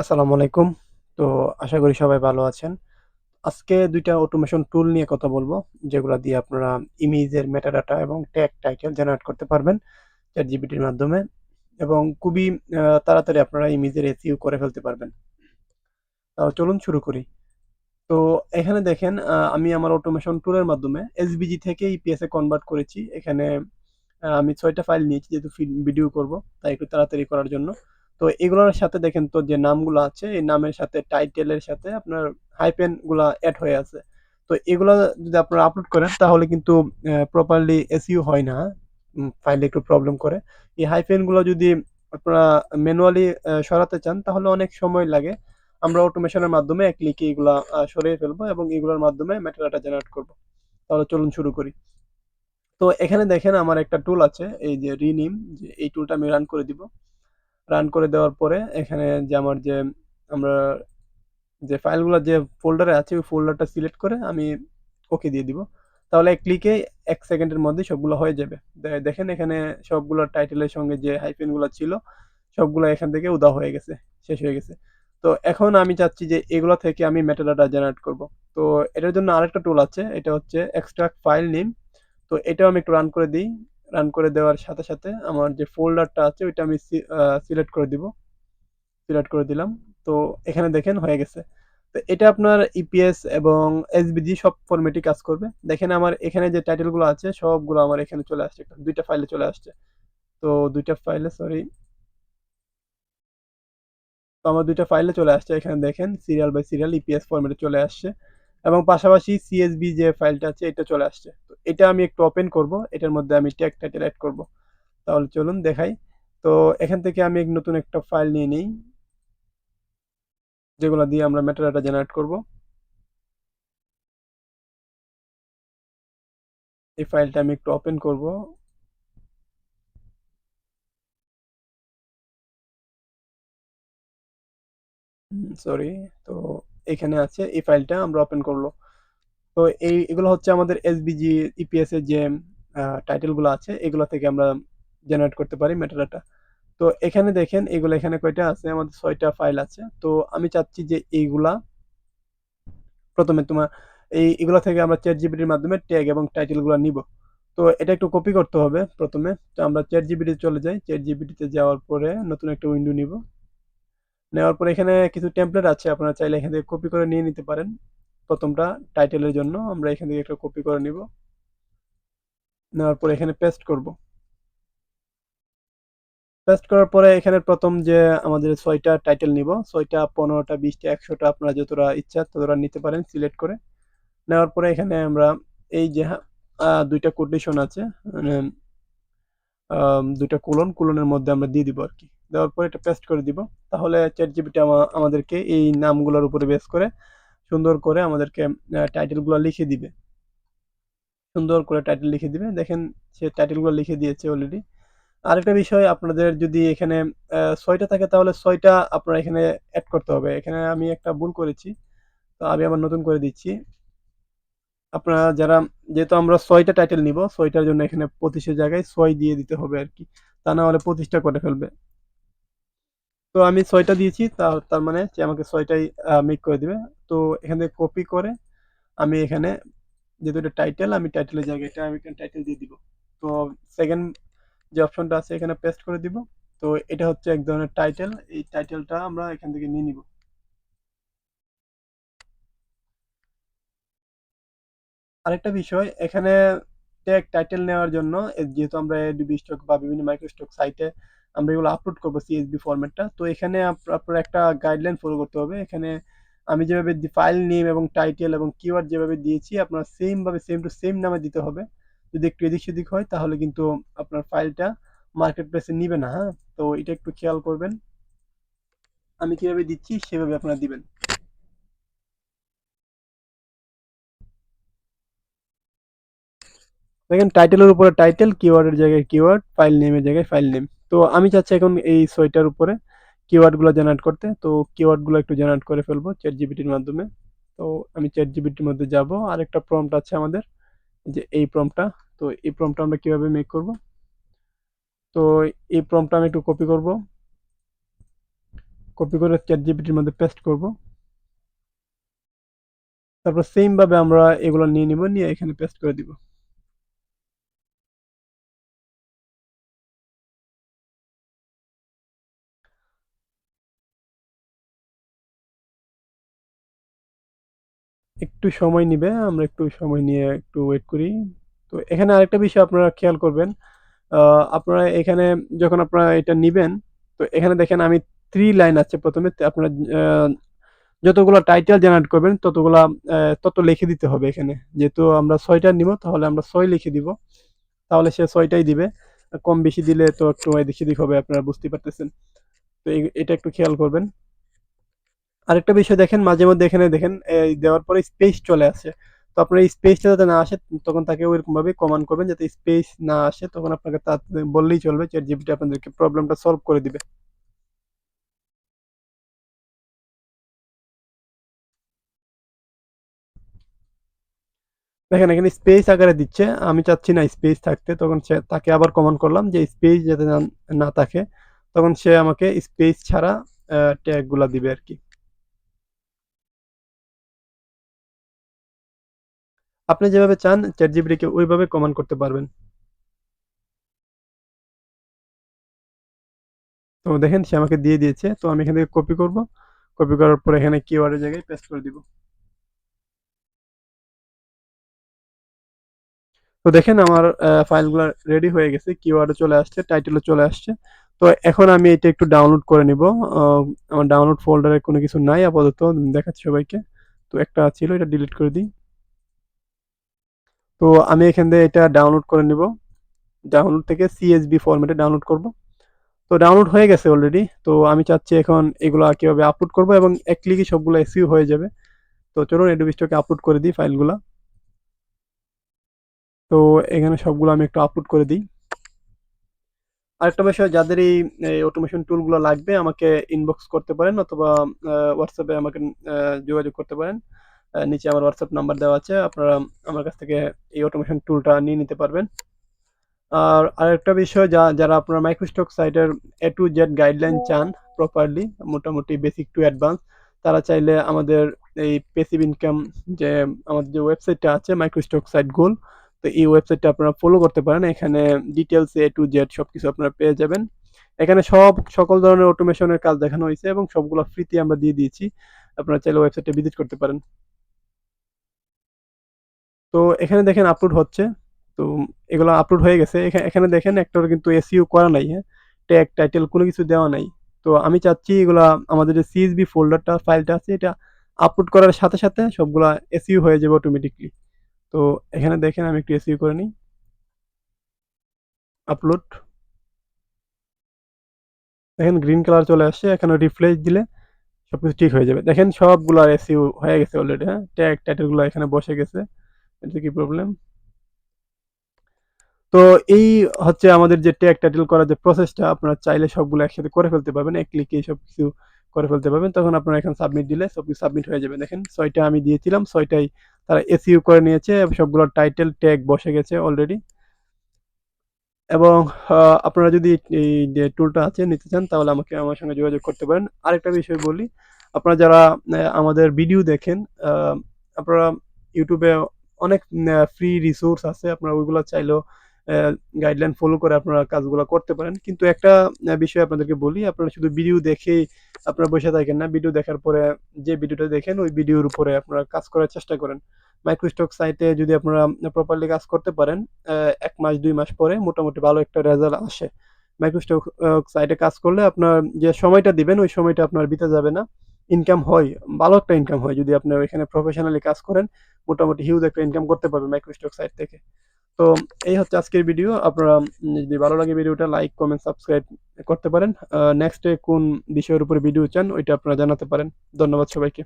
আসসালামু আলাইকুম। তো আশা করি সবাই ভালো আছেন। আজকে দুইটা অটোমেশন টুল নিয়ে কথা বলব যেগুলা দিয়ে আপনারা ইমেজের মেটাডাটা এবং ট্যাগ টাইটেল জেনারেট করতে পারবেন চ্যাট জিবিটির মাধ্যমে এবং খুবই তাড়াতাড়ি আপনারা ইমেজের SEO করে ফেলতে পারবেন। তাহলে চলুন শুরু করি। তো এখানে দেখেন আমি আমার অটোমেশন টুলের মাধ্যমে SVG থেকে এ কনভার্ট করেছি। এখানে আমি ছয়টা ফাইল নিয়েছি যেহেতু ভিডিও করব, তাই একটু তাড়াতাড়ি করার জন্য। তো এগুলোর সাথে দেখেন তো যে নামগুলো আছে, এই নামের সাথে টাইটেলের সাথে আপনার হাইফেনগুলা এড হয়ে আছে। তো এগুলা যদি আপনারা আপলোড করেন তাহলে কিন্তু প্রপারলি SEO হয় না। ফাইলে একটু প্রবলেম করে। এই হাইফেনগুলো যদি আপনারা ম্যানুয়ালি সরাতে চান তাহলে অনেক সময় লাগে। আমরা অটোমেশনের মাধ্যমে এক ক্লিকে এগুলা সরিয়ে ফেলব এবং এগুলোর মাধ্যমে মেটাডাটা জেনারেট করব। তাহলে চলুন শুরু করি। তো এখানে দেখেন আমার একটা টুল আছে, এই যে রিনিম এই টুলটা আমি রান করে দিব। রান করে দেওয়ার পরে এখানে যে আমার যে আমরা যে ফাইলগুলো যে ফোল্ডারে আছে ওই ফোল্ডারটা সিলেক্ট করে আমি ওকে দিয়ে দিব। তাহলে এক ক্লিকে ১ সেকেন্ডের মধ্যেই সবগুলো হয়ে যাবে। দেখেন এখানে সবগুলো টাইটেলের সঙ্গে যে হাইফেনগুলা ছিল, সবগুলো এখান থেকে উধাও হয়ে গেছে, শেষ হয়ে গেছে। তো এখন আমি চাচ্ছি যে এগুলো থেকে আমি মেটাডাটা জেনারেট করব। তো এটার জন্য আরেকটা টুল আছে, এটা হচ্ছে এক্সট্রাক্ট ফাইল নেম। তো এটাও আমি একটু রান করে দেই। রান করে দেওয়ার সাথে, সাথে আমার যে ফোল্ডারটা আছে ওইটা আমি সিলেক্ট করে দিব। সিলেক্ট করে দিলাম। তো এখানে দেখেন হয়ে গেছে। তো এটা আপনার ইপিএস এবং এসভিজি সব ফরম্যাটই কাজ করবে। দেখেন আমার এখানে যে টাইটেলগুলো আছে সবগুলো আমার এখানে চলে আসছে। দুইটা ফাইলে চলে আসছে। তো দুইটা ফাইলে সরি তো আমার দুইটা ফাইলে চলে আসছে। এখানে দেখেন সিরিয়াল বাই সিরিয়াল ইপিএস ফরম্যাটে চলে আসছে এবং পাশাপাশি সিএসবি যে ফাইলটা আছে, এটা চলে আসছে। তো এটা আমি একটু ওপেন করব। এটার মধ্যে আমি ট্যাগ টাইটেল এড করব। তাহলে চলুন দেখাই। তো এখান থেকে আমি নতুন একটা ফাইল নিয়ে নেই। যেগুলা দিয়ে আমরা মেটাডাটা জেনারেট করব। এই ফাইলটা আমি একটু ওপেন করব। সরি। তো এখানে আছে এই ফাইলটা আমরা ওপেন করল তো এই এগুলো হচ্ছে আমাদের এসভিজি, ইপিএস এর যে আ টাইটেলগুলো আছে এগুলো থেকে আমরা জেনারেট করতে পারি মেটাডাটা। তো এখানে দেখেন এগুলো এখানে কয়টা আছে? আমাদের ছয়টা ফাইল আছে। তো আমি চাচ্ছি যে এইগুলা প্রথমে তোমার এই এগুলা থেকে আমরা ChatGPT জিবিটির মাধ্যমে ট্যাগ এবং টাইটেলগুলা নিবো। তো এটা একটু কপি করতে হবে প্রথমে তো আমরা ChatGPT তে চলে যাই। ChatGPT জিবিটিতে যাওয়ার পরে নতুন একটা উইন্ডো নিবো। নেওয়ার পরে এখানে কিছু টেমপ্লেট আছে আপনারা চাইলে এখান থেকে কপি করে নিয়ে নিতে পারেন। প্রথমটা টাইটেলের জন্য আমরা এখান থেকে একটা কপি করে নিবো। নেওয়ার পরে এখানে পেস্ট করব। পেস্ট করার পরে এখানে প্রথম যে আমাদের ছয়টা টাইটেল নিবো। ৬ টা, ১৫ টা, ২০ টা, ১০০ টা আপনারা যতটা ইচ্ছা ততটা নিতে পারেন সিলেক্ট করে। নেওয়ার পরে এখানে আমরা এই যে ২ কোটেশন আছে মানে আম ২ টা কোলন, কোলনের মধ্যে আমরা দিয়ে দিব আরকি। দেওয়ার পরে এটা পেস্ট করে দিব। তাহলে চ্যাট আমা আমাদেরকে এই নামগুলোর উপরে বেস করে সুন্দর করে আমাদেরকে টাইটেলগুলো লিখে দিবে। সুন্দর করে টাইটেল লিখে দিবে। দেখেন সে টাইটেলগুলো লিখে দিয়েছে অলরেডি। আরেকটা বিষয় আপনাদের যদি এখানে ৬ থাকে তাহলে ৬ টা আপনারা এখানে অ্যাড করতে হবে। এখানে আমি একটা ভুল করেছি। তো আমি আবার নতুন করে দিচ্ছি। আপনারা যারা যেহেতু আমরা ছয়টা টাইটেল নিবো, ৬ টার জন্য এখানে ২৫ এর জায়গায় ছয় দিয়ে দিতে হবে আর কি তা না হলে ২৫ টা করে ফেলবে। তো আমি ছয়টা দিয়েছি তার মানে সে আমাকে ৬ টাই মেক করে দিবে। তো এখান কপি করে আমি এখানে যেহেতু এটা টাইটেল আমি টাইটেলের জায়গায় এটা আমি টাইটেল দিয়ে দিব। তো সেকেন্ড যে অপশনটা আছে এখানে পেস্ট করে দিব। তো এটা হচ্ছে এক ধরনের টাইটেল। এই টাইটেলটা আমরা এখান থেকে নিয়ে নিবো। আরেকটা বিষয়, এখানে ট্যাগ টাইটেল নেওয়ার জন্য, যেহেতু আমরা Adobe Stock বা বিভিন্ন Microstock সাইটে আমরা এগুলো আপলোড করব CSV ফরম্যাটটা। তো এখানে আপ আপনার একটা গাইডলাইন ফলো করতে হবে। এখানে আমি যেভাবে ফাইল নেম এবং টাইটেল এবং কিওয়ার্ড যেভাবে দিয়েছি আপনার সেমভাবে সেম টু সেম নামে দিতে হবে। যদি একটু এদিক-সেদিক হয় তাহলে কিন্তু আপনার ফাইলটা মার্কেট প্লেস নিবে না, হ্যাঁ? তো এটা একটু খেয়াল করবেন। আমি কীভাবে দিচ্ছি সেভাবে আপনারা দিবেন। দেখেন টাইটেলের উপরে টাইটেল, কিওয়ার্ডের জায়গায় কিওয়ার্ড, ফাইল নেমের জায়গায় ফাইল নেম। তো আমি চাচ্ছি এখন এই ৬ টার উপরে কিওয়ার্ডগুলা জেনারেট করতে। তো কিওয়ার্ডগুলো একটু জেনারেট করে ফেলব ChatGPT এর মাধ্যমে। তো আমি ChatGPT এর মধ্যে যাব। আরেকটা প্রম্পট আছে আমাদের। যে এই প্রম্পটটা। তো এই প্রম্পটটা আমরা কীভাবে মেক করব? তো এই প্রম্পটটা আমি একটু কপি করব। কপি করে চ্যাট জিপিটির মধ্যে পেস্ট করব তারপর সেম ভাবে আমরা এগুলো নিয়ে নিব, নিয়ে এখানে পেস্ট করে দিব একটু সময় নিবে, আমরা একটু সময় নিয়ে একটু ওয়েট করি। তো এখানে আরেকটা বিষয় আপনারা খেয়াল করবেন আপনারা এখানে যখন আপনারা এটা নিবেন, তো এখানে দেখেন আমি থ্রি লাইন আছে প্রথমে আপনারা যতগুলো টাইটেল জেনারেট করবেন, ততগুলা তত লিখে দিতে হবে এখানে। যেহেতু আমরা ছয়টা নিব, তাহলে আমরা ছয় লিখে দিব। তাহলে সে ছয়টাই দিবে। কম বেশি দিলে তো একটু এদিক দিক হবে, আপনারা বুঝতে পারতেছেন। তো এটা একটু খেয়াল করবেন। আরেকটা বিষয় দেখেন, মাঝে মধ্যে এখানে দেখেন, এই দেওয়ার পরে স্পেস চলে আসে। তো আপনার স্পেসটা যাতে না আসে, তখন তাকে ওইরকম ভাবে কমান্ড করবেন যাতে স্পেস না আসে, তখন আপনাকে তা বললেই চলবে চ্যাট জিপিটি আপনাদেরকে প্রবলেমটা সলভ করে দিবে। দেখেন, এখানে স্পেস আকারে দিচ্ছে, আমি চাচ্ছি না স্পেস থাকতে, তখন সে তাকে আবার কমান্ড করলাম যে স্পেস যাতে না থাকে, তখন সে আমাকে স্পেস ছাড়া ট্যাগগুলা দিবে আর কি। আপনি যেভাবে চান চ্যাট জিপিটিকে ওইভাবে কমান্ড করতে পারবেন। তো দেখেন, সে আমাকে দিয়ে দিয়েছে। তো আমি এখান থেকে কপি করব। কপি করার পর এখানে কিওয়ার্ডের জায়গায় পেস্ট করে দিব। তো দেখেন, আমার ফাইলগুলো রেডি হয়ে গেছে। কিওয়ার্ডে চলে আসছে টাইটেলও চলে আসছে। তো এখন আমি এটা একটু ডাউনলোড করে নিব। আমার ডাউনলোড ফোল্ডারে কোনো কিছু নাই, আপাতত দেখাচ্ছি সবাইকে। তো একটা ছিল, এটা ডিলিট করে দিই। তো আমি এখান থেকে এটা ডাউনলোড করে নিব। ডাউনলোড থেকে সিএসবি ফরম্যাটে ডাউনলোড করব। তো ডাউনলোড হয়ে গেছে অলরেডি তো আমি চাচ্ছি এখন এগুলো কীভাবে আপলোড করব এবং এক ক্লিকই সবগুলো এসিউ হয়ে যাবে। তো চলুন এডুবিস্টকে আপলোড করে দিই ফাইলগুলো। তো এখানে সবগুলো আমি একটু আপলোড করে দিই। আরেকটা বিষয়, যাদের এই অটোমেশন টুলগুলো লাগবে, আমাকে ইনবক্স করতে পারেন অথবা হোয়াটসঅ্যাপে আমাকে যোগাযোগ করতে পারেন। নিচে আমার হোয়াটসঅ্যাপ নাম্বার দেওয়া আছে, আপনারা আমার কাছ থেকে এই অটোমেশন টুলটা নিয়ে নিতে পারবেন। আর আরেকটা বিষয়, যা, যারা আপনারা মাইক্রোস্টক সাইটের এ টু জেড গাইডলাইন চান প্রপারলি মোটামুটি বেসিক টু অ্যাডভান্স তারা চাইলে আমাদের এই পেসিভ ইনকাম যে, আমাদের যে ওয়েবসাইটটা আছে মাইক্রোস্টক সাইট গোল তো এই ওয়েবসাইটটা আপনারা ফলো করতে পারেন। এখানে ডিটেলস এ টু জেড সব কিছু আপনারা পেয়ে যাবেন। এখানে সব, সকল ধরনের অটোমেশনের কাজ দেখানো হয়েছে এবং সবগুলো ফ্রিতে আমরা দিয়ে দিয়েছি। আপনারা চাইলে ওয়েবসাইটে ভিজিট করতে পারেন। তো এখানে দেখেন আপলোড হচ্ছে। তো এগুলো আপলোড হয়ে গেছে। এখানে দেখেন একটা কিন্তু এসইও করা নাই হ্যাঁ? ট্যাগ টাইটেল কোনো কিছু দেওয়া নাই। তো আমি চাচ্ছি এগুলা, আমাদের যে সিএসবি ফোল্ডারটা ফাইলটা আছে, এটা আপলোড করার সাথে সাথে সবগুলা এসইউ হয়ে যাবে অটোমেটিকলি তো এখানে দেখেন আমি একটু এসইউ করে নিই। আপলোড দেখেন গ্রিন কালার চলে আসছে, এখানে রিফ্রেশ দিলে সবকিছু ঠিক হয়ে যাবে। দেখেন সবগুলো এসইউ হয়ে গেছে অলরেডি হ্যাঁ? ট্যাগ টাইটেলগুলো এখানে বসে গেছে। এটা কি প্রবলেম তো এই হচ্ছে আমাদের যে ট্যাগ টাইটেল করার যে প্রসেসটা আপনারা চাইলে সবগুলো একসাথে করে ফেলতে পারবেন। এক ক্লিকে সব কিছু করে ফেলতে পারবেন। তখন আপনারা এখন সাবমিট দিলে সব কিছু সাবমিট হয়ে যাবে। দেখেন, ছয়টা আমি দিয়েছিলাম, ছয়টাই তারা এসইউ করে নিয়েছে সবগুলো টাইটেল ট্যাগ বসে গেছে অলরেডি এবং আপনারা যদি এই যে টুলটা আছে, নিতে চান, তাহলে আমাকে, আমার সঙ্গে যোগাযোগ করতে পারেন। আরেকটা বিষয় বলি, আপনারা যারা আমাদের ভিডিও দেখেন আপনারা ইউটিউবে অনেক ফ্রি রিসোর্স আছে, আপনারা ওইগুলো চাইলেও গাইডলাইন ফলো করে আপনারা কাজগুলো করতে পারেন। কিন্তু একটা বিষয় আপনাদেরকে বলি, আপনারা শুধু ভিডিও দেখেই আপনারা বসে থাকেন না। ভিডিও দেখার পরে যে ভিডিওটা দেখেন, ওই ভিডিওর উপরে আপনারা কাজ করার চেষ্টা করেন। মাইক্রোস্টক সাইটে যদি আপনারা প্রপারলি কাজ করতে পারেন এক মাস, দুই মাস পরে মোটামুটি ভালো একটা রেজাল্ট আসে। মাইক্রোস্টক সাইটে কাজ করলে আপনার যে সময়টা দিবেন, ওই সময়টা আপনার বিতে যাবে না। ইনকাম হয়, ভালো একটা ইনকাম হয় যদি আপনি ওইখানে প্রফেশনালি কাজ করেন, মোটামুটি হিউজ একটা ইনকাম করতে পারবেন মাইক্রোস্টক সাইট থেকে। তো এই হচ্ছে আজকের ভিডিও আপনারা যদি ভালো লাগে ভিডিওটা লাইক কমেন্ট সাবস্ক্রাইব করতে পারেন। নেক্সটে কোন বিষয়ের উপরে ভিডিও চান, ওইটা আপনারা জানাতে পারেন। ধন্যবাদ সবাইকে।